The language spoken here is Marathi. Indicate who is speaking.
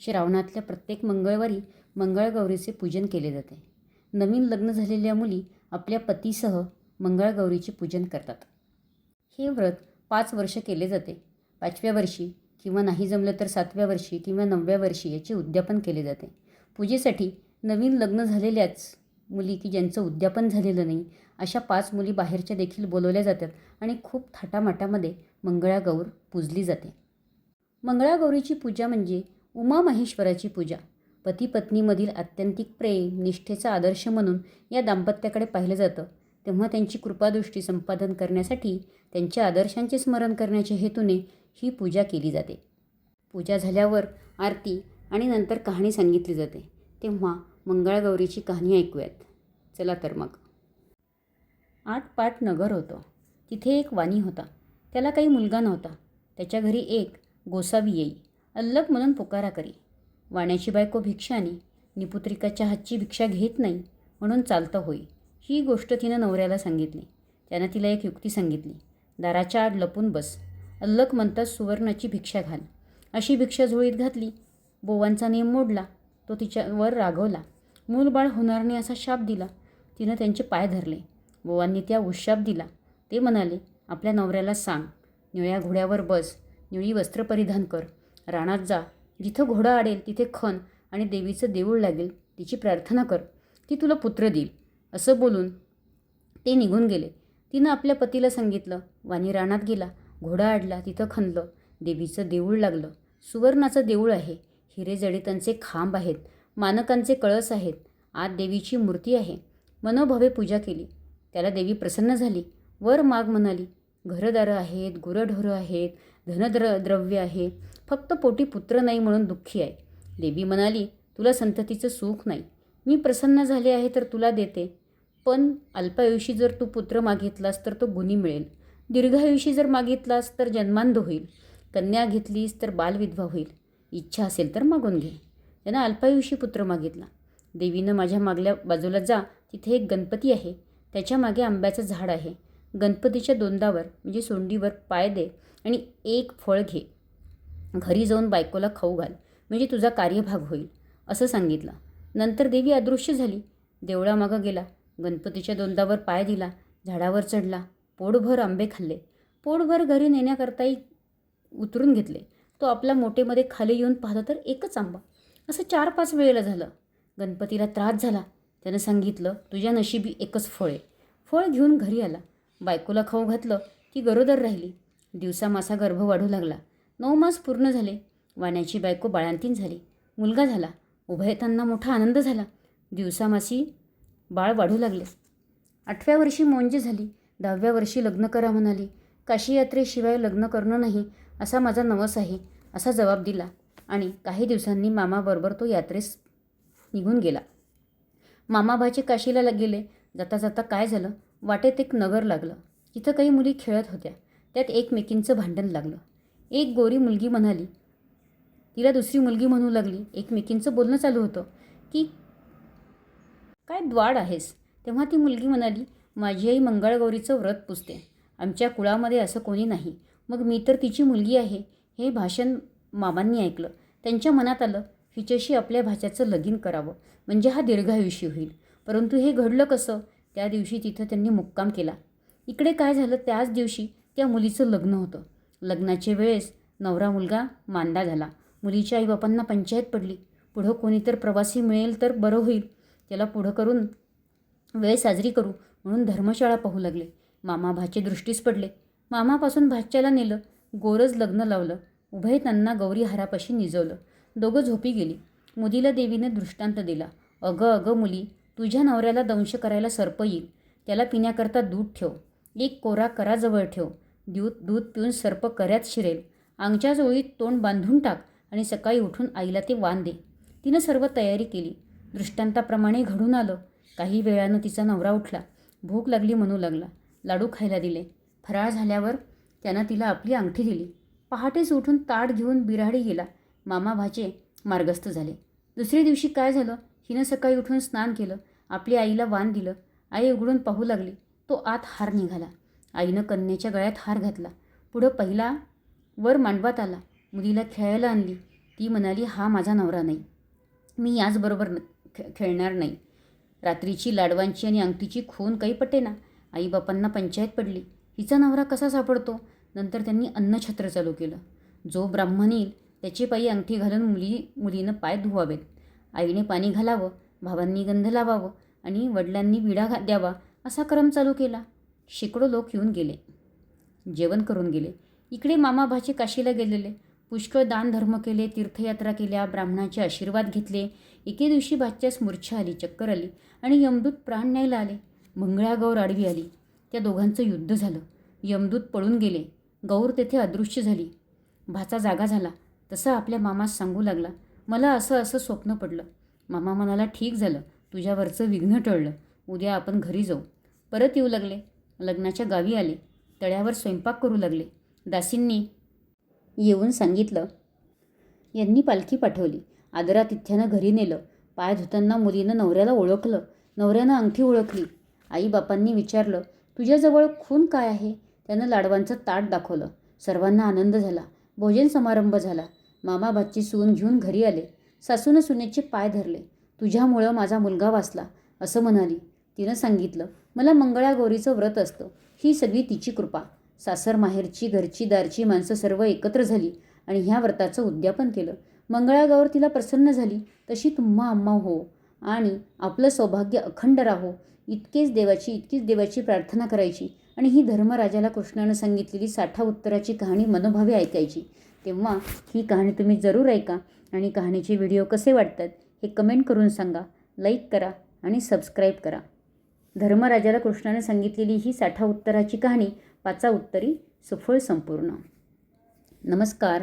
Speaker 1: श्रावणातल्या प्रत्येक मंगळवारी मंगळगौरीचे पूजन केले जाते. नवीन लग्न झालेल्या मुली आपल्या पतीसह मंगळगौरीचे पूजन करतात. हे व्रत पाच वर्ष केले जाते. पाचव्या वर्षी किंवा नाही जमलं तर सातव्या वर्षी किंवा नवव्या वर्षी याचे उद्यापन केले जाते. पूजेसाठी नवीन लग्न झालेल्याच मुली की ज्यांचं उद्यापन झालेलं नाही अशा पाच मुली बाहेरच्या देखील बोलवल्या जातात आणि खूप थाटामाटामध्ये मंगळागौर पूजली जाते. मंगळागौरीची पूजा म्हणजे उमा महेश्वराची पूजा. पती पत्नीमधील आत्यंतिक प्रेम निष्ठेचा आदर्श म्हणून या दाम्पत्याकडे पाहिलं जातं. तेव्हा त्यांची कृपादृष्टी संपादन करण्यासाठी त्यांच्या आदर्शांचे स्मरण करण्याच्या हेतूने ही पूजा केली जाते. पूजा झाल्यावर आरती आणि नंतर कहाणी सांगितली जाते. तेव्हा मंगळागौरीची कहाणी ऐकूयात. चला तर मग. आठ पाट नगर होतं. तिथे एक वाणी होता. त्याला काही मुलगा नव्हता. त्याच्या घरी एक गोसावी येई. अल्लक म्हणून पुकारा करी. वाण्याची बायको भिक्षानी निपुत्रिकाच्या हातची भिक्षा घेत नाही म्हणून चालतं होई. ही गोष्ट तिनं नवऱ्याला सांगितली. त्यानं तिला एक युक्ती सांगितली. दाराच्या आड लपून बस. अल्लक म्हणतात सुवर्णाची भिक्षा घाल. अशी भिक्षा झोळीत घातली. बोवांचा नेम मोडला. तो तिच्यावर रागवला. मूलबाळ होणार नाही असा शाप दिला. तिनं त्यांचे पाय धरले. बोवांनी त्या उशाप दिला. ते म्हणाले आपल्या नवऱ्याला सांग. निळ्या घोड्यावर बस. निळी वस्त्र परिधान कर. रानात जा. जिथं घोडा आडेल तिथे खण आणि देवीचं देऊळ लागेल तिची प्रार्थना कर. ती तुला पुत्र देईल. असं बोलून ते निघून गेले. तिनं आपल्या पतीला सांगितलं वाणी रानात गेला. घोडा आडला तिथं खणलं. देवीचं देऊळ लागलं. सुवर्णाचं देऊळ आहे. हिरे जडितांचे खांब आहेत. मानकांचे कळस आहेत. आत देवीची मूर्ती आहे. मनोभावे पूजा केली. त्याला देवी प्रसन्न झाली. वर माग म्हणाली घरदारं आहेत गुरंढोरं आहेत धनद्र द्रव्य आहे फक्त पोटी पुत्र नाही म्हणून दुःखी आहे. देवी म्हणाली तुला संततीचं सुख नाही. मी प्रसन्न झाले आहे तर तुला देते. पण अल्पायुषी जर तू पुत्र मागितलास तर तो गुणी मिळेल. दीर्घायुषी जर मागितलास तर जन्मांध होईल. कन्या घेतलीस तर बालविधवा होईल. इच्छा असेल तर मागून घे. त्यानं अल्पायुषी पुत्र मागितला. देवीनं माझ्या मागल्या बाजूला जा. तिथे एक गणपती आहे. त्याच्यामागे आंब्याचं झाड आहे. गणपतीच्या दोंदावर म्हणजे सोंडीवर पाय दे आणि एक फळ घे. घरी जाऊन बायकोला खाऊ घाल म्हणजे तुझा कार्यभाग होईल असं सांगितलं. नंतर देवी अदृश्य झाली. देवळामागं गेला. गणपतीच्या दोंदावर पाय दिला. झाडावर चढला. पोटभर आंबे खाल्ले. पोटभर घरी नेण्याकरताही उतरून घेतले. तो आपल्या मोठेमध्ये खाली येऊन पाहता तर एकच आंबा. असं चार पाच वेळेला झालं. गणपतीला त्रास झाला. त्यानं सांगितलं तुझ्या नशिबी एकच फळ आहे. फळ घेऊन घरी आला. बायकोला खाऊ घातलं. ती गरोदर राहिली. दिवसा मासा गर्भ वाढू लागला. नऊ मास पूर्ण झाले. वाण्याची बायको बाळांतीन झाली. मुलगा झाला. उभयतांना मोठा आनंद झाला. दिवसामासी बाळ वाढू लागले. आठव्या वर्षी मोंजे झाली. दहाव्या वर्षी लग्न करा म्हणाली. काशी यात्रेशिवाय लग्न करणं नाही असा माझा नवस आहे असा जबाब दिला आणि काही दिवसांनी मामाबरोबर तो यात्रेस निघून गेला. मामाबाचे काशीला गेले. जाता जाता काय झालं? वाटेत एक नगर लागलं. तिथं काही मुली खेळत होत्या. त्यात एकमेकींचं भांडण लागलं. एक गोरी मुलगी म्हणाली. तिला दुसरी मुलगी म्हणू लागली. एकमेकींचं बोलणं चालू होतं. की काय द्वाड आहेस? तेव्हा ती मुलगी म्हणाली माझी आई मंगळगौरीचं व्रत पुसते. आमच्या कुळामध्ये असं कोणी नाही. मग मी तर तिची मुलगी आहे. हे भाषण मामांनी ऐकलं. त्यांच्या मनात आलं हिच्याशी आपल्या भाच्याचं लगीन करावं. म्हणजे हा दीर्घायुषी होईल. परंतु हे घडलं कसं? त्या दिवशी तिथं त्यांनी मुक्काम केला. इकडे काय झालं त्याच दिवशी त्या मुलीचं लग्न होतं. लग्नाच्या वेळेस नवरा मुलगा मांदा झाला मुलीच्या आईबापांना पंचायत पडली. पुढं कोणी तर प्रवासी मिळेल तर बरं होईल. त्याला पुढं करून वेळ साजरी करू म्हणून धर्मशाळा पाहू लागले. मामा भाचे दृष्टीस पडले. मामापासून भाच्याला नेलं. गोरज लग्न लावलं. उभय त्यांना गौरी हारापाशी निजवलं. दोघं झोपी गेली. मुलीला देवीने दृष्टांत दिला. अगं अगं मुली तुझ्या नवऱ्याला दंश करायला सर्प येईल. त्याला पिण्याकरता दूध ठेव. एक कोरा कराजवळ ठेव. दूध दूध पिऊन सर्प कऱ्यात शिरेल. आमच्या जोळीत तोंड बांधून टाक आणि सकाळी उठून आईला ते वान दे. तिनं सर्व तयारी केली. दृष्टांताप्रमाणे घडून आलं. काही वेळानं तिचा नवरा उठला. भूक लागली म्हणू लागला. लाडू खायला दिले. फराळ झाल्यावर त्यानं तिला आपली अंगठी दिली. पहाटेच उठून ताट घेऊन बिराडी गेला. मामा भाचे मार्गस्थ झाले. दुसऱ्या दिवशी काय झालं? हिनं सकाळी उठून स्नान केलं. आपली आईला वाण दिलं. आई उघडून पाहू लागली. तो आत हार निघाला. आईनं कन्याच्या गळ्यात हार घातला. पुढं पहिला वर मांडवात आला. मुलीला खेळायला आणली. ती म्हणाली हा माझा नवरा नाही. मी याचबरोबर न खे खेळणार नाही. रात्रीची लाडवांची आणि अंगठीची खून काही पटेना आईबापांना पंचायत पडली. हिचा नवरा कसा सापडतो? नंतर त्यांनी अन्नछत्र चालू केलं. जो ब्राह्मण येईल त्याची पायी अंगठी घालून मुली मुलीनं पाय धुवावेत. आईने पाणी घालावं भावांनी गंध लावावं आणि वडिलांनी विडा घा द्यावा असा क्रम चालू केला. शेकडो लोक येऊन गेले. जेवण करून गेले. इकडे मामा भाचे काशीला गेलेले. पुष्कळ दानधर्म केले तीर्थयात्रा केल्या ब्राह्मणाचे आशीर्वाद घेतले. एके दिवशी भाच्यास मूर्छा आली चक्कर आली आणि यमदूत प्राण न्यायला आले. मंगळागौर आडवी आली. त्या दोघांचं युद्ध झालं. यमदूत पळून गेले. गौर तेथे अदृश्य झाली. भाचा जागा झाला. तसा आपल्या मामास सांगू लागला मला असं असं स्वप्न पडलं. मामा म्हणाला ठीक झालं. तुझ्यावरचं विघ्न टळलं. उद्या आपण घरी जाऊ. परत येऊ लागले. लग्नाच्या गावी आले. तळ्यावर स्वयंपाक करू लागले. दासींनी येऊन सांगितलं यांनी पालखी पाठवली. आदरातिथ्यानं घरी नेलं. पाय धुताना मुलीनं नवऱ्याला ओळखलं. नवऱ्यानं अंगठी ओळखली. आईबापांनी विचारलं तुझ्याजवळ खून काय आहे? त्यानं लाडवांचं ताट दाखवलं. सर्वांना आनंद झाला. भोजन समारंभ झाला. मामा भाची सून घेऊन घरी आले. सासूनं सुनेचे पाय धरले. तुझ्यामुळं माझा मुलगा वाचला असं म्हणाली. तिनं सांगितलं मला मंगळागौरीचं व्रत असतं. ही सगळी तिची कृपा. सासर माहेरची घरची दारची माणसं सर्व एकत्र झाली आणि ह्या व्रताचं उद्यापन केलं. मंगळागौर तिला प्रसन्न झाली. तशी तुम्हा अम्मा हो आणि आपलं सौभाग्य अखंड राहो. इतकेच देवाची इतकीच देवाची प्रार्थना करायची आणि ही धर्मराजाला कृष्णानं सांगितलेली साठा उत्तराची कहाणी मनोभावे ऐकायची. तेव्हा ही कहाणी तुम्ही जरूर ऐका आणि कहाणीचे व्हिडिओ कसे वाटतात हे कमेंट करून सांगा. लाईक करा आणि सबस्क्राईब करा. धर्मराजाला कृष्णाने सांगितलेली ही साठा उत्तराची कहाणी पाचा उत्तरी सुफळ संपूर्ण. नमस्कार.